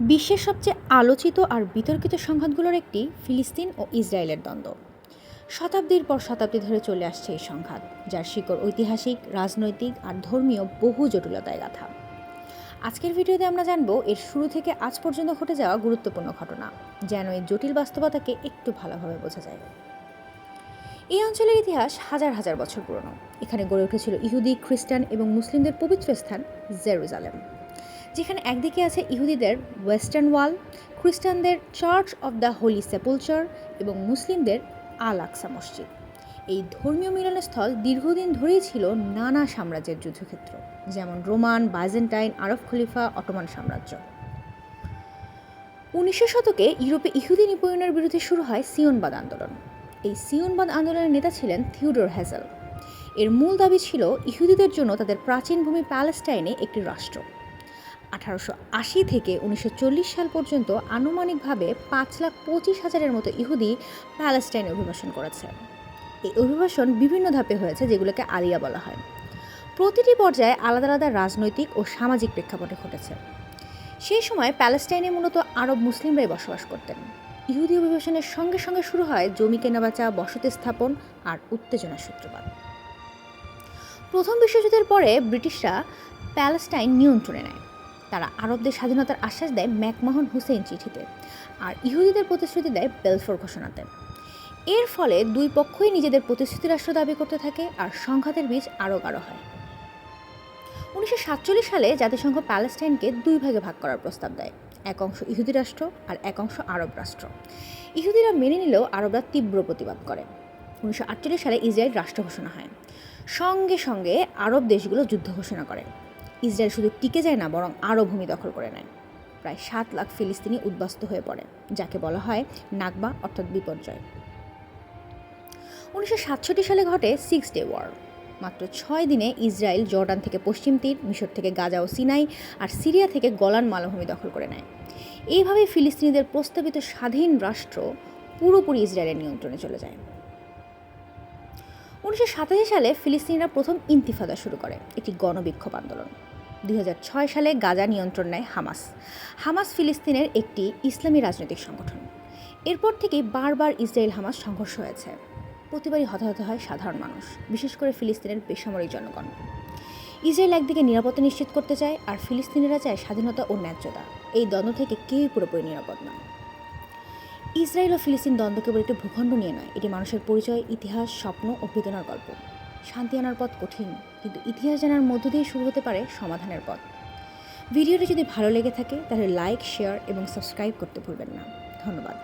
বিশ্বের সবচেয়ে আলোচিত আর বিতর্কিত সংঘাতগুলোর একটি ফিলিস্তিন ও ইসরায়েলের দ্বন্দ্ব। শতাব্দীর পর শতাব্দী ধরে চলে আসছে এই সংঘাত, যার শিকড় ঐতিহাসিক, রাজনৈতিক আর ধর্মীয় বহু জটিলতায় গাথা। আজকের ভিডিওতে আমরা জানব, এর শুরু থেকে আজ পর্যন্ত ঘটে যাওয়া গুরুত্বপূর্ণ ঘটনা, যেন এই জটিল বাস্তবতাকে একটু ভালোভাবে বোঝা যায়। এই অঞ্চলের ইতিহাস হাজার হাজার বছর পুরনো। এখানে গড়ে উঠেছিল ইহুদি, খ্রিস্টান এবং মুসলিমদের পবিত্র স্থান জেরুজালেম। যেখানে একদিকে আছে ইহুদিদের ওয়েস্টার্ন ওয়াল, খ্রিস্টানদের Church of the Holy Sepulchre এবং মুসলিমদের আল আকসা মসজিদ। এই ধর্মীয় মিলনস্থল দীর্ঘদিন ধরেই ছিল নানা সাম্রাজ্যের যুদ্ধক্ষেত্র, যেমন রোমান, বাইজেন্টাইন, আরব খলিফা, অটোমান সাম্রাজ্য। উনিশশো শতকে ইউরোপে ইহুদি নিপয়নের বিরুদ্ধে শুরু হয় সিয়নবাদ আন্দোলন। এই সিয়নবাদ আন্দোলনের নেতা ছিলেন থিওডোর হ্যাজেল এর মূল দাবি ছিল ইহুদিদের জন্য তাদের প্রাচীন ভূমি প্যালেস্টাইনে একটি রাষ্ট্র। আঠারোশো আশি থেকে উনিশশো চল্লিশ সাল পর্যন্ত আনুমানিকভাবে পাঁচ লাখ পঁচিশ হাজারের মতো ইহুদি প্যালেস্টাইনে অভিবাসন করেছে। এই অভিবাসন বিভিন্ন ধাপে হয়েছে, যেগুলোকে আলিয়া বলা হয়। প্রতিটি পর্যায়ে আলাদা আলাদা রাজনৈতিক ও সামাজিক প্রেক্ষাপটে ঘটেছে। সেই সময় প্যালেস্টাইনে মূলত আরব মুসলিমরাই বসবাস করতেন। ইহুদি অভিবাসনের সঙ্গে সঙ্গে শুরু হয় জমি কেনাবেচা বসতি স্থাপন আর উত্তেজনার সূত্রপাত। প্রথম বিশ্বযুদ্ধের পরে ব্রিটিশরা প্যালেস্টাইন নিয়ন্ত্রণে নেয়। তারা আরবদের স্বাধীনতার আশ্বাস দেয় ম্যাকমাহন হুসেন চিঠিতে আর ইহুদিদের প্রতিশ্রুতি দেয় বেলফোর ঘোষণাতে। এর ফলে দুই পক্ষই নিজেদের প্রতিশ্রুতি রাষ্ট্র দাবি করতে থাকে আর সংঘাতের বীজ আরও গাঢ় হয়। উনিশশো সাতচল্লিশ সালে জাতিসংঘ প্যালেস্টাইনকে দুই ভাগে ভাগ করার প্রস্তাব দেয়, এক অংশ ইহুদি রাষ্ট্র আর এক অংশ আরব রাষ্ট্র। ইহুদিরা মেনে নিলেও আরবরা তীব্র প্রতিবাদ করে। উনিশশো আটচল্লিশ সালে ইসরায়েল রাষ্ট্র ঘোষণা হয়। সঙ্গে সঙ্গে আরব দেশগুলো যুদ্ধ ঘোষণা করে। ইসরায়েল শুধু টিকে যায় না, বরং আরও ভূমি দখল করে নেয়। প্রায় সাত লাখ ফিলিস্তিনি উদ্বাস্ত হয়ে পড়ে, যাকে বলা হয় নাগবা অর্থাৎ বিপর্যয়। উনিশশো সাতষট্টি সালে ঘটে সিক্স ডে ওয়ার। মাত্র ছয় দিনে ইসরায়েল জর্ডান থেকে পশ্চিম তীর, মিশর থেকে গাজা ও সিনাই, আর সিরিয়া থেকে গলান মালভূমি দখল করে নেয়। এইভাবে ফিলিস্তিনিদের প্রস্তাবিত স্বাধীন রাষ্ট্র পুরোপুরি ইসরায়েলের নিয়ন্ত্রণে চলে যায়। উনিশশো সাতাশি সালে ফিলিস্তিনিরা প্রথম ইন্তিফাদা শুরু করে, একটি গণবিক্ষোভ আন্দোলন। দুই হাজার ছয় সালে গাজা নিয়ন্ত্রণ নেয় হামাস। হামাস ফিলিস্তিনের একটি ইসলামী রাজনৈতিক সংগঠন। এরপর থেকেই বারবার ইসরায়েল হামাস সংঘর্ষ হয়েছে। প্রতিবারই হতাহত হয় সাধারণ মানুষ, বিশেষ করে ফিলিস্তিনের বেসামরিক জনগণ। ইসরায়েল একদিকে নিরাপত্তা নিশ্চিত করতে চায়, আর ফিলিস্তিনিরা চায় স্বাধীনতা ও ন্যায্যতা। এই দ্বন্দ্ব থেকে কেউই পুরোপুরি নিরাপদ নয়। ইসরায়েল ও ফিলিস্তিন দ্বন্দ্ব কেবল একটি ভূখণ্ড নিয়ে নয়, এটি মানুষের পরিচয়, ইতিহাস, স্বপ্ন ও বেদনার গল্প। শান্তি আনার পথ কঠিন, কিন্তু ইতিহাস জানার মধ্য দিয়ে শুরু হতে পারে সমাধানের পথ। ভিডিওটি যদি ভালো লেগে থাকে, তাহলে লাইক শেয়ার এবং সাবস্ক্রাইব করতে ভুলবেন না। ধন্যবাদ।